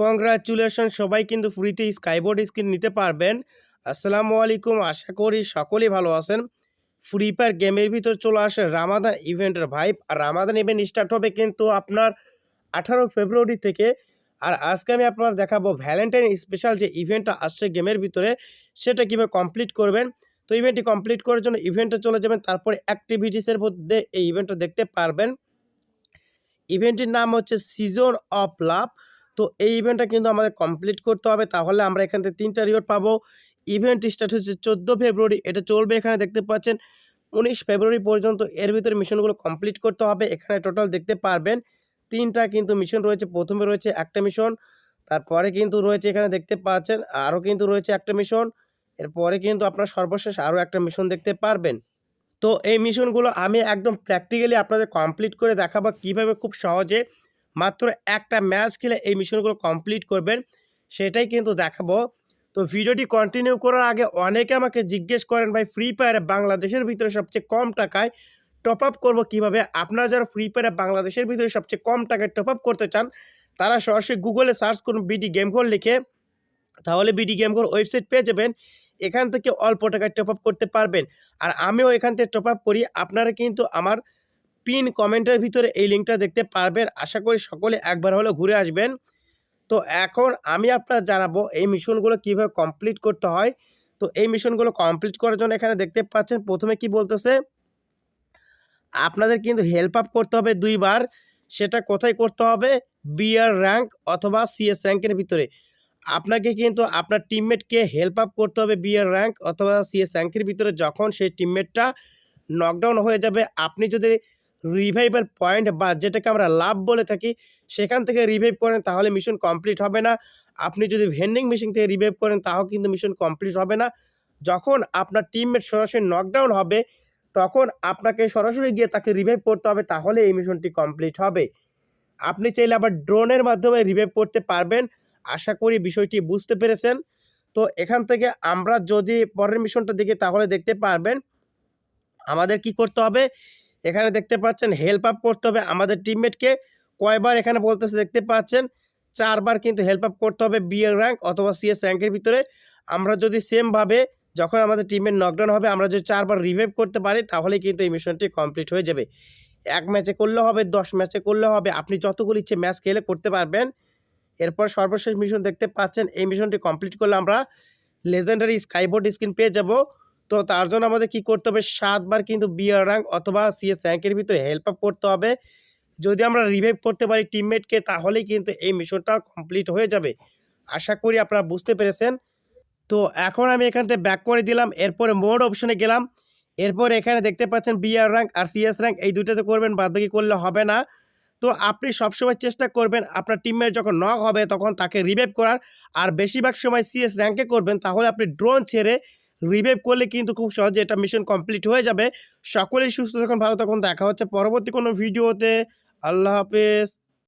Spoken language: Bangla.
কংগ্রাচুলেশন সবাই কিন্তু ফ্রিতে স্কাইবোর্ড স্ক্রিন নিতে পারবেন। আসসালামু আলাইকুম, আশা করি সকলেই ভালো আছেন। ফ্রি ফায়ার গেমের ভিতর চলে আসে রামাদান ইভেন্টের ভাইব আর রামাদান ইভেন্ট স্টার্ট হবে কিন্তু আপনার আঠারো ফেব্রুয়ারি থেকে। আর আজকে আমি আপনার দেখাবো ভ্যালেন্টাইন স্পেশাল যে ইভেন্টটা আসছে গেমের ভিতরে, সেটা কীভাবে কমপ্লিট করবেন। তো ইভেন্টটি কমপ্লিট করার জন্য ইভেন্টে চলে যাবেন, তারপরে অ্যাক্টিভিটিসের মধ্যে এই ইভেন্টটা দেখতে পারবেন। ইভেন্টটির নাম হচ্ছে সিজন অফ লাভ তো এই ইভেন্টটা কিন্তু আমাদের কমপ্লিট করতে হবে। তাহলে আমরা এখান থেকে তিনটা রিওয়ার্ড পাবো। ইভেন্ট স্টার্ট হচ্ছে চোদ্দ ফেব্রুয়ারি। এটা চলবে এখানে দেখতে পাচ্ছেন। উনিশ ফেব্রুয়ারি পর্যন্ত এর ভিতরে মিশনগুলো কমপ্লিট করতে হবে। এখানে টোটাল দেখতে পারবেন। তিনটা কিন্তু মিশন রয়েছে। প্রথমে রয়েছে একটা মিশন তারপরে কিন্তু রয়েছে এখানে দেখতে পাচ্ছেন আরও কিন্তু রয়েছে একটা মিশন এরপরে কিন্তু আপনার সর্বশেষ আরও একটা মিশন দেখতে পারবেন। তো এই মিশনগুলো আমি একদম প্র্যাকটিক্যালি আপনাদের কমপ্লিট করে দেখাবো কীভাবে খুব সহজে মাত্র একটা ম্যাচ খেলে এই মিশনগুলো কমপ্লিট করবেন, সেটাই কিন্তু দেখাবো। তো ভিডিওটি কন্টিনিউ করার আগে অনেকে আমাকে জিজ্ঞেস করেন, ভাই ফ্রি ফায়ারে বাংলাদেশের ভিতরে সবচেয়ে কম টাকায় টপ আপ করব কীভাবে? আপনারা যারা ফ্রি ফায়ারে বাংলাদেশের ভিতরে সবচেয়ে কম টাকায় টপ আপ করতে চান, তারা সরাসরি গুগলে সার্চ করুন বিডি গেম ঘর লিখে, তাহলে বিডি গেম ঘর ওয়েবসাইট পেয়ে যাবেন। এখান থেকে অল্প টাকায় টপ আপ করতে পারবেন। আর আমিও এখান থেকে টপ আপ করি। আপনারা কিন্তু আমার পিন কমেন্টের ভিতরে এই লিঙ্কটা দেখতে পারবেন। আশা করি সকলে একবার হলে ঘুরে আসবেন। তো এখন আমি আপনার জানাব এই মিশনগুলো কীভাবে কমপ্লিট করতে হয়। তো এই মিশনগুলো কমপ্লিট করার জন্য এখানে দেখতে পাচ্ছেন প্রথমে কি বলতেছে, আপনাদের কিন্তু হেল্প আপ করতে হবে দুইবার। সেটা কোথায় করতে হবে? বিআর র্যাঙ্ক অথবা সিএস র্যাঙ্কের ভিতরে। আপনাকে কিন্তু আপনার টিমমেটকে হেল্প আপ করতে হবে বিআর র্যাঙ্ক অথবা সিএস র্যাঙ্কের ভিতরে। যখন সেই টিমমেটটা নকডাউন হয়ে যাবে, আপনি যদি রিভাইভাল পয়েন্ট বা যেটাকে আমরা লাভ বলে থাকি, সেখান থেকে রিভাইভ করেন তাহলে মিশন কমপ্লিট হবে না। আপনি যদি ভেন্ডিং মেশিন থেকে রিভাইভ করেন তাও কিন্তু মিশন কমপ্লিট হবে না। যখন আপনার টিমমেট সরাসরি নকডাউন হবে, তখন আপনাকে সরাসরি গিয়ে তাকে রিভাইভ করতে হবে, তাহলে এই মিশনটি কমপ্লিট হবে। আপনি চাইলে আবার ড্রোনের মাধ্যমে রিভাইভ করতে পারবেন। আশা করি বিষয়টি বুঝতে পেরেছেন। তো এখান থেকে আমরা যদি পরের মিশনটা দেখি, তাহলে দেখতে পারবেন, আমাদের কি করতে হবে? এখানে দেখতে পাচ্ছেন হেল্প আপ করতে হবে আমাদের টিমমেটকে কয়বার এখানে বলতেছে দেখতে পাচ্ছেন, চারবার কিন্তু হেল্প আপ করতে হবে বিএ র্যাঙ্ক অথবা সিএস র্যাঙ্কের ভিতরে। আমরা যদি সেমভাবে যখন আমাদের টিমের নকডাউন হবে, আমরা যদি চারবার রিভাইভ করতে পারি তাহলে কিন্তু এই মিশনটি কমপ্লিট হয়ে যাবে। এক ম্যাচে করলে হবে, দশ ম্যাচে করলে হবে, আপনি যতগুলো ইচ্ছে ম্যাচ খেলে করতে পারবেন। এরপর সর্বশেষ মিশন দেখতে পাচ্ছেন, এই মিশনটি কমপ্লিট করলে আমরা লেজেন্ডারি স্কাইবোর্ড স্ক্রিন পেয়ে যাব। তো তার জন্য আমাদের কি করতে হবে? সাতবার কিন্তু বিআর র্যাঙ্ক অথবা সিএস র্যাঙ্কের ভিতরে হেল্প আপ করতে হবে। যদি আমরা রিভাইভ করতে পারি টিমমেটকে তাহলেই কিন্তু এই মিশনটা কমপ্লিট হয়ে যাবে। আশা করি আপনারা বুঝতে পেরেছেন। তো এখন আমি এখান থেকে ব্যাক করে দিলাম। এরপরে মোড অপশনে গেলাম। এরপর এখানে দেখতে পাচ্ছেন বিআর র্যাঙ্ক আর সিএস র্যাঙ্ক এই দুইটাতে করবেন, বাদবাকি করলে হবে না। তো আপনি সবসময় চেষ্টা করবেন, আপনার টিমমেট যখন নক হবে, তখন তাকে রিভাইভ করার। আর বেশিরভাগ সময় সিএস র্যাঙ্কে করবেন, তাহলে আপনি ড্রোন ছেড়ে রিভাইভ করলে কিন্তু খুব সহজে এটা মিশন কমপ্লিট হয়ে যাবে। সকলেই সুস্থ থাকুন, ভালো থাকুন, দেখা হচ্ছে পরবর্তী কোনো ভিডিওতে আল্লাহ হাফেজ।